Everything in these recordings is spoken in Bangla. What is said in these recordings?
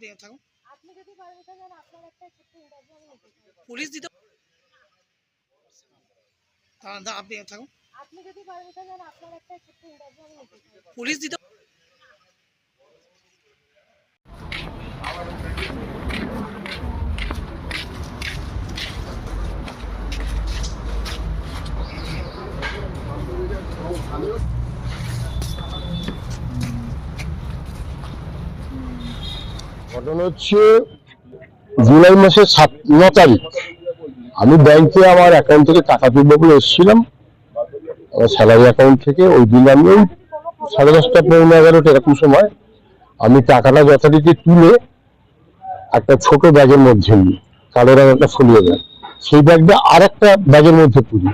আপনি থাকুন যদি পারবেন আপনার একটা ছোট্ট ইন্টারভিউ আমি নিতে পুলিশ দিতে তাহলে আপনি থাকুন যদি পারবেন আপনার একটা ছোট্ট ইন্টারভিউ আমি নিতে পুলিশ দিতে ঘটনা হচ্ছে জুলাই মাসের সাত ন তারিখ। আমি ব্যাংকে আমার অ্যাকাউন্ট থেকে টাকা তুলবো বলে এসেছিলাম। আমার স্যালারি অ্যাকাউন্ট থেকে ওই দিন আমি ওই সাড়ে দশটা পনেরো এগারোটা এরকম সময় আমি টাকাটা যথারীতি তুলে একটা ছোট ব্যাগের মধ্যে নিই। কালো রঙের একটা ফলিয়ে দেয়। সেই ব্যাগটা আর একটা ব্যাগের মধ্যে পুরি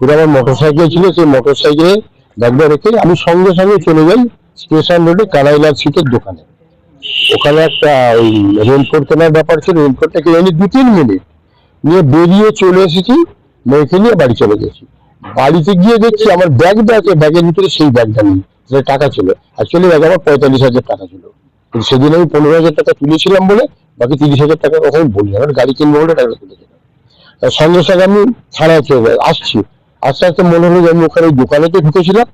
পুরো আমার মোটর সাইকেল ছিল, সেই মোটর সাইকেলে ব্যাগটা রেখে আমি সঙ্গে সঙ্গে চলে যাই স্টেশন রোডে কানাইলাল সিটের দোকানে। ওখানে একটা ওই রেনকোট কেনার ব্যাপার ছিল রেনকোটটা কিনে আমি দু তিন মিনিট নিয়ে বেরিয়ে চলে এসেছি মেয়েকে নিয়ে বাড়ি চলে গেছি। বাড়িতে গিয়ে দেখছি আমার ব্যাগটা আছে ব্যাগের ভিতরে সেই ব্যাগটা নেই যেটা টাকা ছিল। অ্যাকচুয়ালি ব্যাগ আমার পঁয়তাল্লিশ হাজার টাকা ছিল। কিন্তু সেদিন আমি পনেরো হাজার টাকা তুলেছিলাম বলে, বাকি তিরিশ হাজার টাকা কখন বলি আমার গাড়ি কিনবো বলে টাকা তুলেছিলাম সঙ্গে সঙ্গে আমি থানায় চলে আসছি। আস্তে আস্তে মনে হলো যে আমি ওখানে দোকানেতে ঢুকেছিলাম।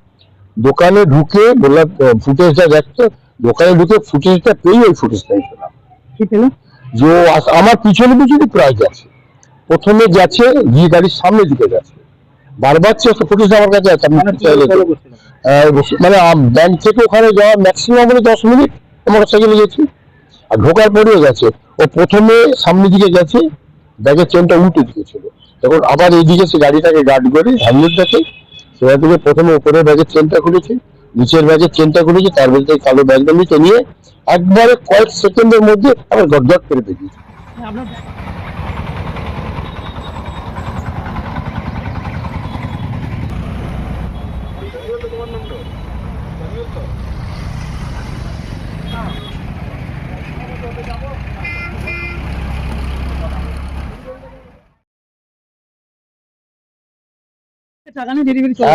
দোকানে ঢুকে বললাম ফুটেজটা দেখতে। দোকানে ঢুকে ফুটেজটা পেয়ে ওই ফুটেজটা পেলাম। কি পেলেন যে আমার পিছনে পিছনে প্রায় গেছে প্রথমে গেছে গিয়ে গাড়ির সামনে দিকে গেছে বারবার চেষ্টা ফুটেজ আমার কাছে আছে আমি চাইলে মানে ব্যাংক থেকে ওখানে যাওয়া ম্যাক্সিমাম হলো দশ মিনিট মোটর সাইকেলে গেছি। আর ঢোকার পরেও গেছে। ও প্রথমে সামনের দিকে গেছে ব্যাগের চেনটা উল্টে দিয়েছিল। তখন আবার এইদিকে সে গাড়িটাকে গার্ড করে হ্যান্ডেল দেখে সেখান থেকে প্রথমে উপরে ব্যাগের চেনটা খুলেছে। নিচের ব্যাগের চেনটা করেছি তার মধ্যে কালো ব্যাগটা নিচে নিয়ে একবারে কয়েক সেকেন্ডের মধ্যে আবার গটগট করে দেখি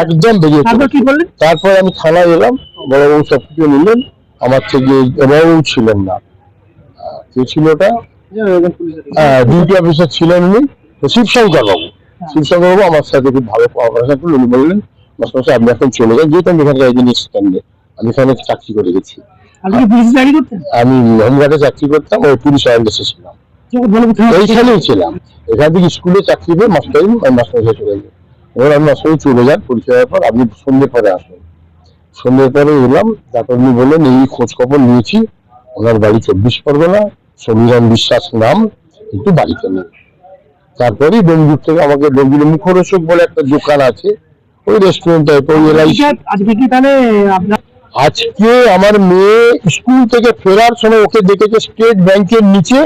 একদম বেরিয়ে তারপর আমি থানায় এলাম বড়বাবু সব কিছু নিলেন। আমার থেকে বড়বাবু ছিলেন না। কে ছিল ওটা? ডিউটি অফিসার ছিলেন উনি। শিবশঙ্কর বাবু শিবশঙ্কর বাবু আমার সাথে খুব ভালো কোঅপারেশন করলেন উনি বললেন আপনি এখন চলে যান যেহেতু আমি এখানকার একজন স্ট্যান্ডে আমি এখানে চাকরি করে গেছি। আমি হোমগার্ডে চাকরি করতাম ওই পুলিশ আয়ারল্যান্ডে ছিলাম এইখানেই ছিলাম। এখান থেকে স্কুলে চাকরি পেয়ে মাস্টার মাস্টার চলে যাই এবার আমি মাস্টার চলে যান পরিচয় পর আপনি সন্ধ্যে পরে আসবেন। সন্ধ্যের পরে এলাম তারপর উনি বললেন এই খোঁজ খবর নিয়েছি। ওনার বাড়ি চব্বিশ পরগনা সমীরণ বিশ্বাস নাম কিন্তু বাড়িতে নেই। তারপরে ডোমজুর থেকে আমাকে ডোমজুর মুখরোচক বলে একটা দোকান আছে ওই রেস্টুরেন্ট টাইপ ওই এলআইসি। আজকে কি তাহলে আজকে আমার মেয়ে স্কুল থেকে ফেরার সময় ওকে দেখেছে স্টেট ব্যাংকের নিচে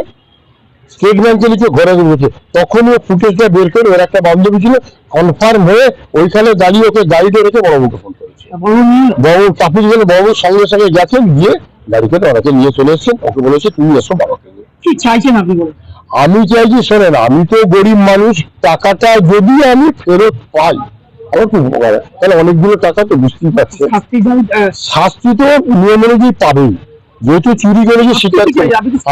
স্টেট ব্যাংকের নিচে ঘরে ঢুকেছে তখনই ও ফুটেজটা বের করে ওর একটা বান্ধবী ছিল কনফার্ম হয়ে ওইখানে দাঁড়িয়ে ওকে গাড়িতে রেখে বড়বাবুকে ফোন করেছে। বড় বাবু চাপিয়ে গেলে বাবুর সঙ্গে সঙ্গে গেছেন গিয়ে গাড়িতে ওনাকে নিয়ে চলে এসেছেন। ওকে বলেছে তুমি এসো বাবাকে কি চাইছেন আপনি আমি চাইছি শোনেন আমি তো গরিব মানুষ টাকাটা যদি আমি ফেরত পাই আমার খুব উপকার তাহলে অনেকগুলো টাকা তো বুঝতেই পারছেন। শাস্তি তো নিয়ম অনুযায়ী পাবেই। যেহেতু চুরি করেছে সেটা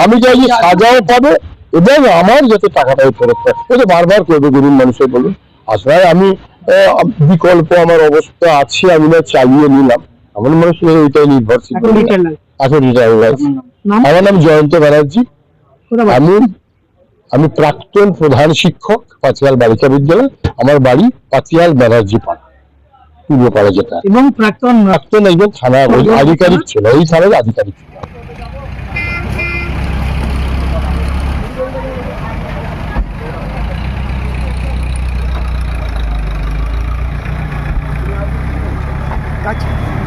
আমি চাইছি সাজাও পাবে এবং আমার যাতে টাকাটাই ফেরত পায় এটা বারবার করবে গরিব মানুষের বলুন আসলে আমি বিকল্প আমার অবস্থা আছে আমি না চালিয়ে নিলাম। আমার মানুষের এইটাই নির্ভরশীল। এখন রিটায়ার নাম আমার নাম জয়ন্ত ব্যানার্জি। আমি আমি প্রাক্তন প্রধান শিক্ষক পাতিয়াল বালিকা বিদ্যালয়। আমার বাড়ি পাতিয়াল ব্যানার্জি পাড়া পূর্ব পাড়া যেটা। এবং প্রাক্তন প্রাক্তন একজন থানা আধিকারিক ছিল এই থানার আধিকারিক ছিল। Катя.